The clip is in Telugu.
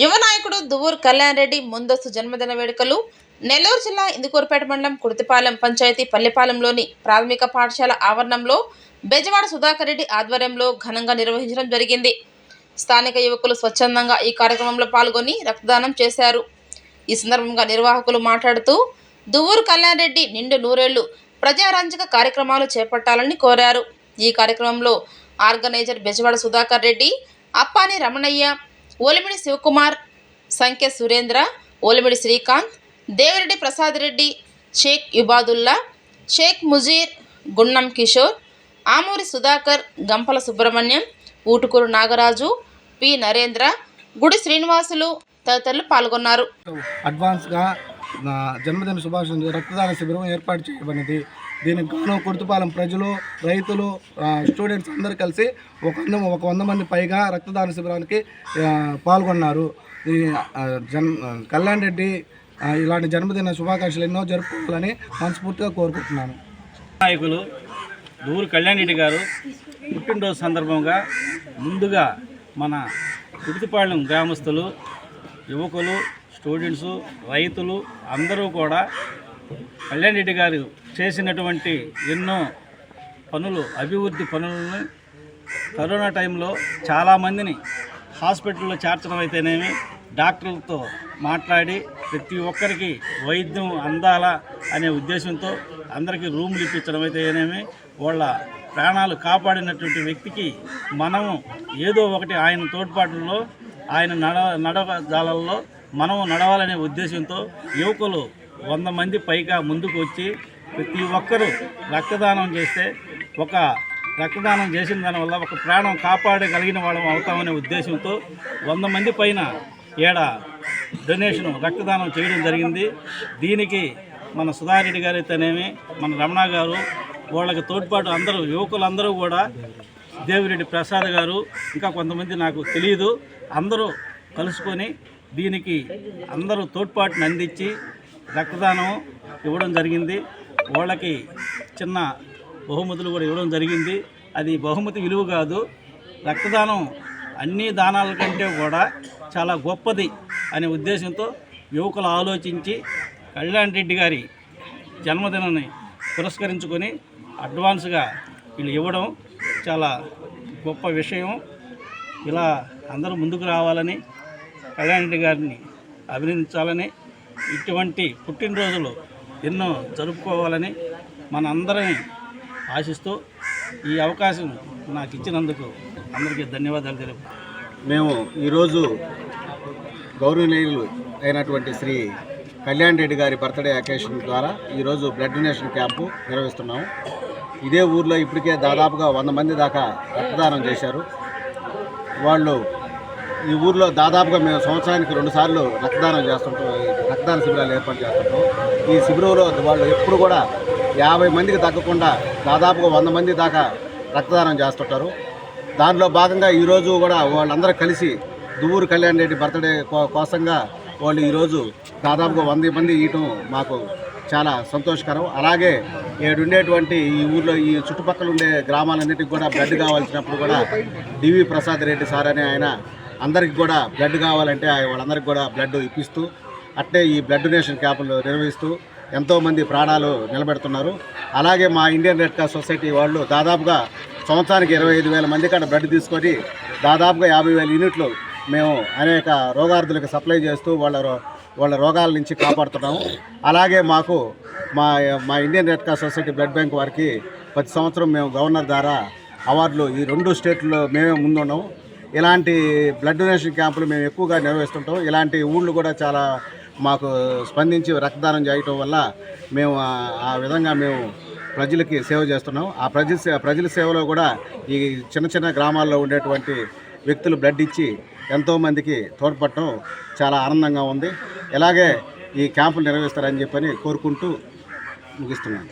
యువ నాయకుడు దువ్వూరు కళ్యాణ్ రెడ్డి ముందస్తు జన్మదిన వేడుకలు. నెల్లూరు జిల్లా ఇందుకూరుపేట మండలం కుర్తిపాలెం పంచాయతీ పల్లెపాలెంలోని ప్రాథమిక పాఠశాల ఆవరణంలో బెజవాడ సుధాకర్ రెడ్డి ఆధ్వర్యంలో ఘనంగా నిర్వహించడం జరిగింది. స్థానిక యువకులు స్వచ్ఛందంగా ఈ కార్యక్రమంలో పాల్గొని రక్తదానం చేశారు. ఈ సందర్భంగా నిర్వాహకులు మాట్లాడుతూ దువ్వూరు కళ్యాణ్ రెడ్డి నిండు నూరేళ్ళు ప్రజారంజక కార్యక్రమాలు చేపట్టాలని కోరారు. ఈ కార్యక్రమంలో ఆర్గనైజర్ బెజవాడ సుధాకర్ రెడ్డి అప్పాని రమణయ్య ఓలిమిడి శివకుమార్ సంఖ్య సురేంద్ర ఓలిమిడి శ్రీకాంత్ దేవిరెడ్డి ప్రసాద్ రెడ్డి షేక్ యుబాదుల్లా షేక్ ముజీర్ గుండం కిషోర్ ఆమూరి సుధాకర్ గంపల సుబ్రహ్మణ్యం ఊటుకూరు నాగరాజు పి నరేంద్ర గుడి శ్రీనివాసులు తదితరులు పాల్గొన్నారు. అడ్వాన్స్గా జన్మదిన శుభాషణ రక్తదాన శిబిరం ఏర్పాటు చేయబడినది. దీనికి గాను కుర్తుపాలెం ప్రజలు రైతులు స్టూడెంట్స్ అందరూ కలిసి ఒక వంద ఒక వంద మంది పైగా రక్తదాన శిబిరానికి పాల్గొన్నారు. ఈ జన్ కళ్యాణ్ రెడ్డి ఇలాంటి జన్మదిన శుభాకాంక్షలు ఎన్నో జరుపుకోవాలని మనస్ఫూర్తిగా కోరుకుంటున్నాను. నాయకులు దూరు కళ్యాణ్ రెడ్డి గారు పుట్టినరోజు సందర్భంగా ముందుగా మన కుర్తిపాళెం గ్రామస్తులు యువకులు స్టూడెంట్స్ రైతులు అందరూ కూడా కళ్యాణ్ రెడ్డి గారు చేసినటువంటి ఎన్నో పనులు అభివృద్ధి పనులను కరోనా టైంలో చాలామందిని హాస్పిటల్లో చేర్చడం అయితేనేమి డాక్టర్లతో మాట్లాడి ప్రతి ఒక్కరికి వైద్యం అందాలా అనే ఉద్దేశంతో అందరికీ రూములు ఇప్పించడం అయితేనేమి వాళ్ళ ప్రాణాలు కాపాడినటువంటి వ్యక్తికి మనము ఏదో ఒకటి ఆయన తోడ్పాటులో ఆయన నడ నడవజాలల్లో మనము నడవాలనే ఉద్దేశంతో యువకులు వంద మంది పైగా ముందుకు వచ్చి ప్రతి ఒక్కరూ రక్తదానం చేస్తే ఒక రక్తదానం చేసిన దానివల్ల ఒక ప్రాణం కాపాడగలిగిన వాళ్ళం అవుతామనే ఉద్దేశంతో వంద మంది పైన ఏడ డొనేషన్ రక్తదానం చేయడం జరిగింది. దీనికి మన సుధారెడ్డి గారు అయితేనేమి మన రమణ గారు వాళ్ళకి తోడ్పాటు అందరూ యువకులందరూ కూడా దేవిరెడ్డి ప్రసాద్ గారు ఇంకా కొంతమంది నాకు తెలియదు అందరూ కలుసుకొని దీనికి అందరూ తోడ్పాటుని అందించి రక్తదానం ఇవ్వడం జరిగింది. వాళ్ళకి చిన్న బహుమతులు కూడా ఇవ్వడం జరిగింది. అది బహుమతి విలువ కాదు. రక్తదానం అన్ని దానాల కంటే కూడా చాలా గొప్పది అనే ఉద్దేశంతో యువకులు ఆలోచించి కళ్యాణ్ రెడ్డి గారి జన్మదినాన్ని పురస్కరించుకొని అడ్వాన్స్గా వీళ్ళు ఇవ్వడం చాలా గొప్ప విషయం. ఇలా అందరూ ముందుకు రావాలని కళ్యాణ్ రెడ్డి గారిని అభినందించాలని ఇటువంటి పుట్టినరోజులు ఎన్నో జరుపుకోవాలని మన అందరిని ఆశిస్తూ ఈ అవకాశం నాకు ఇచ్చినందుకు అందరికీ ధన్యవాదాలు తెలుపు. మేము ఈరోజు గౌరవనీయులు అయినటువంటి శ్రీ కళ్యాణ్ రెడ్డి గారి బర్త్డే అకేషన్ ద్వారా ఈరోజు బ్లడ్ డొనేషన్ క్యాంపు నిర్వహిస్తున్నాము. ఇదే ఊర్లో ఇప్పటికే దాదాపుగా వంద మంది దాకా రక్తదానం చేశారు. వాళ్ళు ఈ ఊర్లో దాదాపుగా మేము సంవత్సరానికి రెండుసార్లు రక్తదానం చేస్తుంటాం. రక్తదాన శిబిరాలు ఏర్పాటు చేస్తున్నాం. ఈ శిబిరంలో వాళ్ళు ఎప్పుడు కూడా యాభై మందికి తగ్గకుండా దాదాపుగా వంద మంది దాకా రక్తదానం చేస్తుంటారు. దానిలో భాగంగా ఈరోజు కూడా వాళ్ళందరూ కలిసి దువ్వూరు కళ్యాణ్ రెడ్డి బర్త్డే కో- కోసంగా వాళ్ళు ఈరోజు దాదాపుగా వంద మంది ఇయటం మాకు చాలా సంతోషకరం. అలాగే ఏడుండేటువంటి ఈ ఊర్లో ఈ చుట్టుపక్కల ఉండే గ్రామాలన్నిటికి కూడా బ్లడ్ కావాల్సినప్పుడు కూడా డివి ప్రసాద్ రెడ్డి సార్ అనే ఆయన అందరికి కూడా బ్లడ్ కావాలంటే వాళ్ళందరికీ కూడా బ్లడ్ ఇప్పిస్తూ అట్లే ఈ బ్లడ్ డొనేషన్ క్యాంపులు నిర్వహిస్తూ ఎంతోమంది ప్రాణాలు నిలబెడుతున్నారు. అలాగే మా ఇండియన్ రెడ్ క్రాస్ సొసైటీ వాళ్ళు దాదాపుగా సంవత్సరానికి ఇరవై ఐదు వేల మంది కాడ బ్లడ్ తీసుకొని దాదాపుగా యాభై వేల యూనిట్లు మేము అనేక రోగార్థులకు సప్లై చేస్తూ వాళ్ళ రో- వాళ్ళ రోగాల నుంచి కాపాడుతున్నాము. అలాగే మాకు మా మా Indian red cross society blood bank వారికి ప్రతి సంవత్సరం మేము గవర్నర్ ద్వారా అవార్డులు ఈ రెండు స్టేట్లో మేమే ముందున్నాము. ఇలాంటి బ్లడ్ డొనేషన్ క్యాంపులు మేము ఎక్కువగా నిర్వహిస్తుంటాం ఇలాంటి ఊళ్ళు కూడా చాలా మాకు స్పందించి రక్తదానం చేయటం వల్ల మేము ఆ- విధంగా మేము ప్రజలకి సేవ చేస్తున్నాం. ఆ ప్రజల సే- ప్రజల సేవలో కూడా ఈ చిన్న చిన్న గ్రామాల్లో ఉండేటువంటి వ్యక్తులు బ్లడ్ ఇచ్చి ఎంతోమందికి తోడ్పడటం చాలా ఆనందంగా ఉంది. ఇలాగే ఈ క్యాంపులు నిర్వహిస్తారని చెప్పని కోరుకుంటూ ముగిస్తున్నాను.